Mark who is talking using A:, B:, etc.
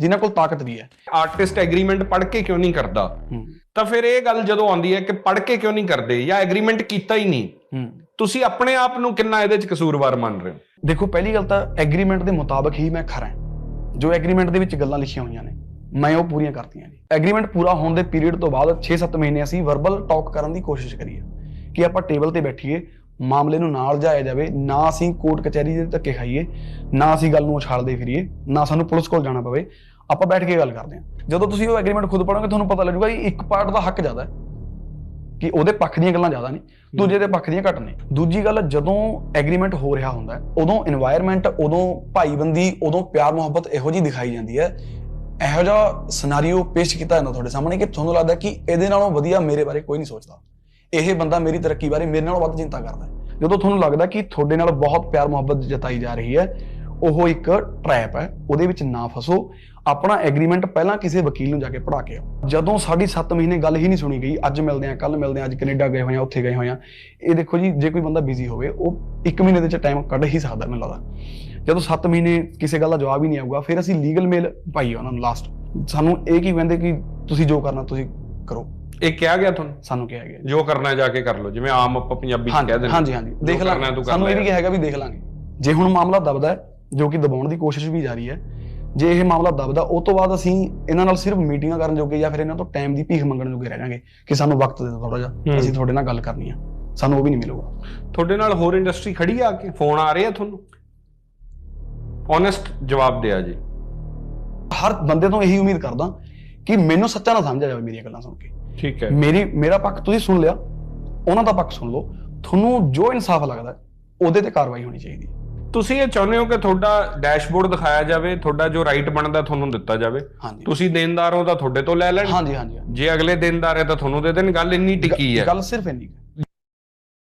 A: ਜਿਨ੍ਹਾਂ ਕੋਲ ਤਾਕਤ ਵੀ ਹੈ।
B: ਆਰਟਿਸਟ ਐਗਰੀਮੈਂਟ ਪੜ੍ਹ ਕੇ ਕਿਉਂ ਨਹੀਂ ਕਰਦਾ? ਤਾਂ ਫਿਰ ਇਹ ਗੱਲ ਜਦੋਂ ਆਉਂਦੀ ਹੈ ਕਿ ਪੜ੍ਹ ਕੇ ਕਿਉਂ ਨਹੀਂ ਕਰਦੇ ਜਾਂ ਐਗਰੀਮੈਂਟ ਕੀਤਾ ਹੀ ਨਹੀਂ? ਤੁਸੀਂ ਆਪਣੇ ਆਪ ਨੂੰ ਕਿੰਨਾ ਇਹਦੇ 'ਚ ਕਸੂਰਵਾਰ ਮੰਨ ਰਹੇ ਹੋ?
A: ਦੇਖੋ ਪਹਿਲੀ ਗੱਲ ਤਾਂ ਐਗਰੀਮੈਂਟ ਦੇ ਮੁਤਾਬਕ ਹੀ ਮੈਂ ਖਰਾ ਹਾਂ। ਜੋ ਐਗਰੀਮੈਂਟ ਦੇ ਵਿੱਚ ਗੱਲਾਂ ਲਿਖੀਆਂ ਹੋਈਆਂ ਨੇ ਮੈਂ ਉਹ ਪੂਰੀਆਂ ਕਰਤੀਆਂ ਜੀ ਐਗਰੀਮੈਂਟ ਪੂਰਾ ਹੋਣ ਦੇ ਪੀਰੀਅਡ ਤੋਂ ਬਾਅਦ 6-7 ਮਹੀਨੇ ਅਸੀਂ ਵਰਬਲ ਟਾਕ ਕਰਨ ਦੀ ਕੋਸ਼ਿਸ਼ ਕਰੀਏ ਕਿ ਆਪਾਂ ਟੇਬਲ ਤੇ ਬੈਠੀਏ ਮਾਮਲੇ ਨੂੰ ਨਾਲ ਜਾਇਆ ਜਾਵੇ, ਨਾ ਅਸੀਂ ਕੋਰਟ ਕਚਹਿਰੀ ਦੇ ਧੱਕੇ ਖਾਈਏ, ਨਾ ਅਸੀਂ ਗੱਲ ਨੂੰ ਉਛਾਲਦੇ ਫਿਰੀਏ, ਨਾ ਸਾਨੂੰ ਪੁਲਿਸ ਕੋਲ ਜਾਣਾ ਪਵੇ, ਆਪਾਂ ਬੈਠ ਕੇ ਗੱਲ ਕਰਦੇ ਹਾਂ। ਜਦੋਂ ਤੁਸੀਂ ਉਹ ਐਗਰੀਮੈਂਟ ਖੁਦ ਪੜੋਗੇ ਤੁਹਾਨੂੰ ਪਤਾ ਲੱਗੂਗਾ ਕਿ ਇੱਕ ਪਾਰਟ ਦਾ ਹੱਕ ਜ਼ਿਆਦਾ ਹੈ ਕਿ ਉਹਦੇ ਪੱਖ ਦੀਆਂ ਗੱਲਾਂ ਜ਼ਿਆਦਾ ਨੇ, ਦੂਜੇ ਦੇ ਪੱਖ ਦੀਆਂ ਘੱਟ ਨੇ। ਦੂਜੀ ਗੱਲ, ਜਦੋਂ ਐਗਰੀਮੈਂਟ ਹੋ ਰਿਹਾ ਹੁੰਦਾ ਉਦੋਂ এনवायरमेंट ਉਦੋਂ ਭਾਈਬੰਦੀ, ਉਦੋਂ ਪਿਆਰ, ਮੁਹੱਬਤ ਇਹੋ ਜੀ ਦਿਖਾਈ ਜਾਂਦੀ ਹੈ। ਇਹੋ ਜਿਹਾ ਸਿਨਾਰੀਓ ਪੇਸ਼ ਕੀਤਾ ਜਾਂਦਾ ਤੁਹਾਡੇ ਸਾਹਮਣੇ ਕਿ ਤੁਹਾਨੂੰ ਲੱਗਦਾ ਕਿ ਇਹਦੇ ਨਾਲੋਂ ਵਧੀਆ ਮੇਰੇ ਬਾਰੇ ਕੋਈ ਨਹੀਂ ਸੋਚਦਾ। ਇਹ ਬੰਦਾ ਮੇਰੀ ਤਰੱਕੀ ਬਾਰੇ ਮੇਰੇ ਨਾਲ ਵੱਧ ਚਿੰਤਾ ਕਰਦਾ ਹੈ। ਜਦੋਂ ਤੁਹਾਨੂੰ ਲੱਗਦਾ ਕਿ ਤੁਹਾਡੇ ਨਾਲ ਬਹੁਤ ਪਿਆਰ ਮੁਹੱਬਤ ਜਤਾਈ ਜਾ ਰਹੀ ਹੈ, ਉਹ ਇੱਕ ਟ੍ਰੈਪ ਹੈ, ਉਹਦੇ ਵਿੱਚ ਨਾ ਫਸੋ। ਆਪਣਾ ਐਗਰੀਮੈਂਟ ਪਹਿਲਾਂ ਕਿਸੇ ਵਕੀਲ ਨੂੰ ਜਾ ਕੇ ਪੜਾ ਕੇ ਆਓ। ਜਦੋਂ ਸਾਡੀ 7 ਮਹੀਨੇ ਗੱਲ ਹੀ ਨਹੀਂ ਸੁਣੀ ਗਈ, ਅੱਜ ਮਿਲਦੇ ਆ ਕੱਲ ਮਿਲਦੇ ਆ ਅੱਜ ਕੈਨੇਡਾ ਗਏ ਹੋਏ ਆ ਉੱਥੇ ਗਏ ਹੋਏ ਆ ਇਹ ਦੇਖੋ ਜੀ, ਜੇ ਕੋਈ ਬੰਦਾ ਬਿਜ਼ੀ ਹੋਵੇ, ਉਹ 1 ਮਹੀਨੇ ਦੇ ਚ ਟਾਈਮ ਕੱਢ ਹੀ ਸਕਦਾ ਮੈਨੂੰ ਲੱਗਦਾ। ਜਦੋਂ 7 ਮਹੀਨੇ ਕਿਸੇ ਗੱਲ ਦਾ ਜਵਾਬ ਹੀ ਨਹੀਂ ਆਊਗਾ, ਫਿਰ ਅਸੀਂ ਲੀਗਲ ਮੇਲ ਪਾਈ ਉਹਨਾਂ ਨੂੰ ਲਾਸਟ ਸਾਨੂੰ ਇਹ ਕੀ ਕਹਿੰਦੇ ਕਿ ਤੁਸੀਂ ਜੋ ਕਰਨਾ, ਤੁਸੀਂ ਕਰੋ।
B: ਇਹ ਕਿਹਾ ਗਿਆ ਤੁਹਾਨੂੰ?
A: ਸਾਨੂੰ ਕਿਹਾ ਗਿਆ
B: ਜੋ। ਕਰਨਾ ਹੈ ਜਾ ਕੇ ਕਰ ਲਓ ਜਿਵੇਂ ਆਮ ਆਪਾਂ ਪੰਜਾਬੀ 'ਚ ਕਹਿ ਦਿੰਦੇ
A: ਹਾਂਜੀ ਹਾਂਜੀ। ਦੇਖ ਲਾਂਗੇ ਸਾਨੂੰ ਇਹ। ਵੀ ਕਿਹਾ ਹੈਗਾ ਵੀ ਦੇਖ ਲਾਂਗੇ। ਜੇ ਹੁਣ ਮਾਮਲਾ ਦਬਦਾ ਹੈ ਜੋ ਕਿ ਦਬਾਉਣ ਦੀ ਕੋਸ਼ਿਸ਼ ਵੀ ਜਾਰੀ ਹੈ ਜੇ ਇਹ ਮਾਮਲਾ ਦਬਦਾ ਉਹ ਤੋਂ ਬਾਅਦ ਅਸੀਂ ਇਹਨਾਂ ਨਾਲ ਸਿਰਫ ਮੀਟਿੰਗਾਂ ਕਰਨ ਜੋਗੇ ਜਾਂ ਫਿਰ ਇਹਨਾਂ ਤੋਂ ਟਾਈਮ ਦੀ ਭੀਖ ਮੰਗਣ ਜੋਗੇ ਰਹਿ ਜਾਾਂਗੇ ਕਿ ਸਾਨੂੰ ਵਕਤ ਦੇ ਦਿਓ ਥੋੜਾ ਜਿਹਾ। ਅਸੀਂ ਤੁਹਾਡੇ ਨਾਲ ਗੱਲ ਕਰਨੀ ਆ। ਸਾਨੂੰ ਉਹ ਵੀ ਨਹੀਂ ਮਿਲੂਗਾ।
B: ਤੁਹਾਡੇ ਨਾਲ ਹੋਰ ਇੰਡਸਟਰੀ ਖੜੀ ਆ ਕੇ ਫੋਨ ਆ ਰਹੇ ਆ ਤੁਹਾਨੂੰ? ਓਨੈਸਟ ਜਵਾਬ ਦਿਆ ਜੀ।
A: ਹਰ ਬੰਦੇ ਤੋਂ ਇਹੀ ਉਮੀਦ ਕਰਦਾ ਕਿ ਮੈਨੂੰ ਸੱਚਾ ਨਾ ਸਮਝਿਆ ਜਾਵੇ ਮੇਰੀਆਂ ਗੱਲਾਂ ਸੁਣ ਕੇ।
B: ਠੀਕ ਹੈ।
A: ਮੇਰੀ ਮੇਰਾ ਪੱਖ ਤੁਸੀਂ ਸੁਣ ਲਿਆ ਉਹਨਾਂ ਦਾ ਪੱਖ ਸੁਣ ਲਓ। ਤੁਹਾਨੂੰ ਜੋ ਇਨਸਾਫ ਲੱਗਦਾ ਉਹਦੇ ਤੇ ਕਾਰਵਾਈ ਹੋਣੀ ਚਾਹੀਦੀ।
B: ਤੁਸੀਂ ਇਹ ਚਾਹੁੰਦੇ ਹੋ ਕਿ ਤੁਹਾਡਾ ਡੈਸ਼ਬੋਰਡ ਦਿਖਾਇਆ ਜਾਵੇ ਤੁਹਾਡਾ ਜੋ ਰਾਈਟ ਬਣਦਾ ਤੁਹਾਨੂੰ ਦਿੱਤਾ ਜਾਵੇ? ਤੁਸੀਂ ਦੇਣਦਾਰ ਹੋ ਤਾਂ ਤੁਹਾਡੇ ਤੋਂ ਲੈ ਲੈਣ।
A: ਹਾਂਜੀ ਹਾਂਜੀ।
B: ਜੇ ਅਗਲੇ ਦੇਣਦਾਰ ਹੈ ਤਾਂ ਤੁਹਾਨੂੰ ਦੇ ਦੇਣ। ਗੱਲ ਇੰਨੀ ਟਿੱਕੀ ਹੈ।
A: ਗੱਲ ਸਿਰਫ ਇੰਨੀ ਹੈ।